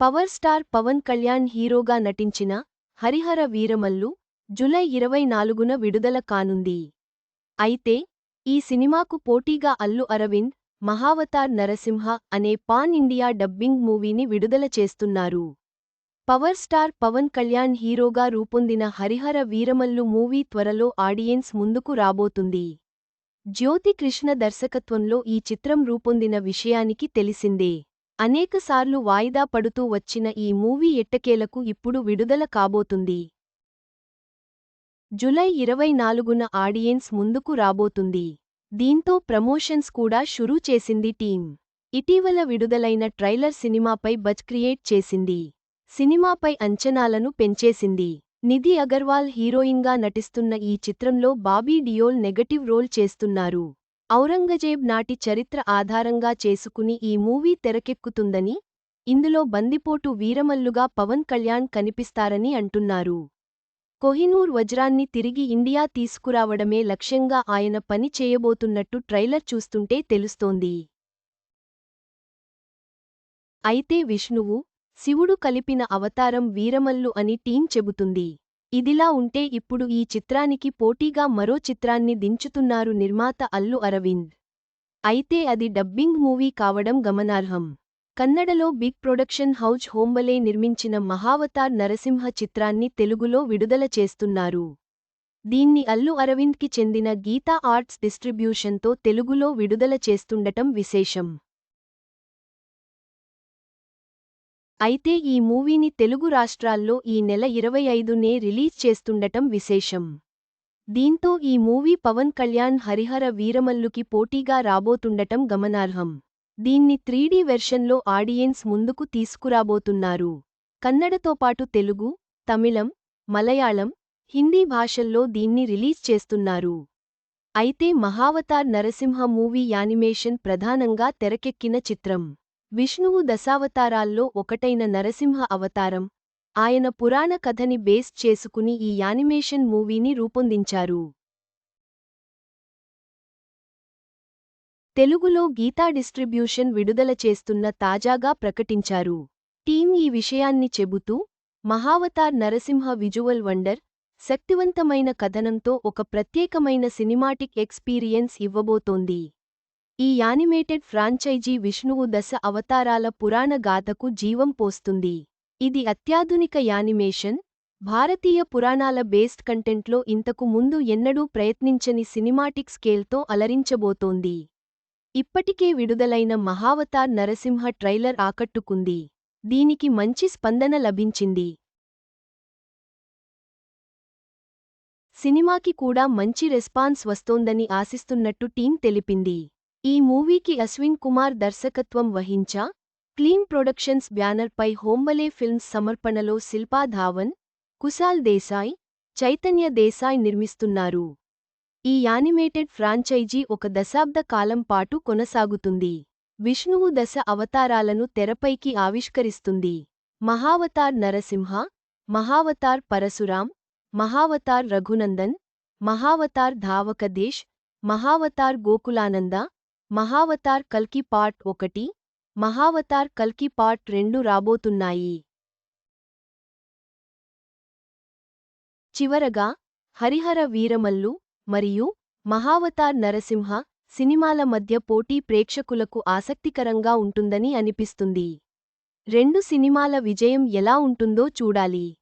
Power star Pawan Kalyan హీరోగా నటించిన Harihara Veeramallu July ఇరవై నాలుగున విడుదల కానుంది. అయితే ఈ సినిమాకు పోటీగా అల్లు అరవింద్ మహావతార్ నరసింహ అనే పాన్ ఇండియా డబ్బింగ్ మూవీని విడుదల చేస్తున్నారు. పవర్ స్టార్ పవన్ కళ్యాణ్ హీరోగా రూపొందిన హరిహర వీరమల్లు మూవీ త్వరలో ఆడియన్స్ ముందుకు రాబోతుంది. జ్యోతి కృష్ణ దర్శకత్వంలో ఈ చిత్రం రూపొందిన విషయానికి తెలిసిందే. అనేకసార్లు వాయిదా పడుతూ వచ్చిన ఈ మూవీ ఎట్టకేలకు ఇప్పుడు విడుదల కాబోతుంది. జులై ఇరవై నాలుగున ఆడియన్స్ ముందుకు రాబోతుంది. దీంతో ప్రమోషన్స్ కూడా షురూ చేసింది టీం ఇటీవల విడుదలైన ట్రైలర్ సినిమాపై బజ్ క్రియేట్ చేసింది. సినిమాపై అంచనాలను పెంచేసింది. నిధి అగర్వాల్ హీరోయిన్గా నటిస్తున్న ఈ చిత్రంలో బాబీ డియోల్ నెగటివ్ రోల్ చేస్తున్నారు. ఔరంగజేబ్ నాటి చరిత్ర ఆధారంగా చేసుకుని ఈ మూవీ తెరకెక్కుతుందని ఇందులో బందిపోటు వీరమల్లుగా పవన్ కళ్యాణ్ కనిపిస్తారని అంటున్నారు. కొహినూర్ వజ్రాన్ని తిరిగి ఇండియా తీసుకురావడమే లక్ష్యంగా ఆయన పని చేయబోతున్నట్టు ట్రైలర్ చూస్తుంటే తెలుస్తోంది. అయితే విష్ణువు శివుడు కలిపిన అవతారం వీరమల్లు అని టీం చెబుతుంది. ఇదిలా ఉంటే ఇప్పుడు ఈ చిత్రానికి పోటీగా మరో చిత్రాన్ని దించుతున్నారు నిర్మాత అల్లు అరవింద్. అయితే అది డబ్బింగ్ మూవీ కావడం గమనార్హం. కన్నడలో బిగ్ ప్రొడక్షన్ హౌజ్ హోంబలే నిర్మించిన మహావతార్ నరసింహ చిత్రాన్ని తెలుగులో విడుదల చేస్తున్నారు. దీన్ని అల్లు అరవింద్కి చెందిన గీతా ఆర్ట్స్ డిస్ట్రిబ్యూషన్తో తెలుగులో విడుదల చేస్తుండటం విశేషం. అయితే ఈ మూవీని తెలుగు రాష్ట్రాల్లో ఈ నెల ఇరవై ఐదునే రిలీజ్ చేస్తుండటం విశేషం. దీంతో ఈ మూవీ పవన్ కళ్యాణ్ హరిహర వీరమల్లుకి పోటీగా రాబోతుండటం గమనార్హం. దీన్ని త్రీడీ వెర్షన్లో ఆడియన్స్ ముందుకు తీసుకురాబోతున్నారు. కన్నడతో పాటు తెలుగు తమిళం మలయాళం హిందీ భాషల్లో దీన్ని రిలీజ్ చేస్తున్నారు. అయితే మహావతార్ నరసింహ మూవీ యానిమేషన్ ప్రధానంగా తెరకెక్కిన చిత్రం. విష్ణువు దశావతారాల్లో ఒకటైన నరసింహ అవతారం. ఆయన పురాణ కథని బేస్ చేసుకుని ఈ యానిమేషన్ మూవీని రూపొందించారు. తెలుగులో గీతా డిస్ట్రిబ్యూషన్ విడుదల చేస్తున్న తాజాగా ప్రకటించారు. టీం ఈ విషయాన్ని చెబుతూ మహావతార్ నరసింహ విజువల్ వండర్ శక్తివంతమైన కథనంతో ఒక ప్రత్యేకమైన సినిమాటిక్ ఎక్స్పీరియన్స్ ఇవ్వబోతోంది. ఈ యానిమేటెడ్ ఫ్రాంచైజీ విష్ణువు దశ అవతారాల పురాణ గాథకు జీవం పోస్తుంది. ఇది అత్యాధునిక యానిమేషన్. భారతీయ పురాణాల బేస్డ్ కంటెంట్లో ఇంతకు ముందు ఎన్నడూ ప్రయత్నించని సినిమాటిక్ స్కేల్తో అలరించబోతోంది. ఇప్పటికే విడుదలైన మహావతార్ నరసింహ ట్రైలర్ ఆకట్టుకుంది. దీనికి మంచి స్పందన లభించింది. సినిమాకి కూడా మంచి రెస్పాన్స్ వస్తోందని ఆశిస్తున్నట్టు టీం తెలిపింది. ఈ మూవీకి అశ్విన్ కుమార్ దర్శకత్వం వహించా? క్లీన్ ప్రొడక్షన్స్ బ్యానర్పై హోంబలే ఫిల్మ్స్ సమర్పణలో శిల్పా ధావన్ కుశాల్ దేశాయ్ చైతన్య దేశాయ్ నిర్మిస్తున్నారు. ఈ యానిమేటెడ్ ఫ్రాంచైజీ ఒక దశాబ్ద కాలం పాటు కొనసాగుతుంది. విష్ణువు దశ అవతారాలను తెరపైకి ఆవిష్కరిస్తుంది. మహావతార్ నరసింహ మహావతార్ పరశురాం మహావతార్ రఘునందన్ మహావతార్ ధావకదేశ్ మహావతార్ గోకులానంద మహావతార్ కల్కి పార్ట్ ఒకటి మహావతార్ కల్కి పార్ట్ రెండు రాబోతున్నాయి. చివరగా హరిహర వీరమల్లు మరియు మహావతార్ నరసింహ సినిమాల మధ్య పోటీ ప్రేక్షకులకు ఆసక్తికరంగా ఉంటుందని అనిపిస్తుంది. రెండు సినిమాల విజయం ఎలా ఉంటుందో చూడాలి.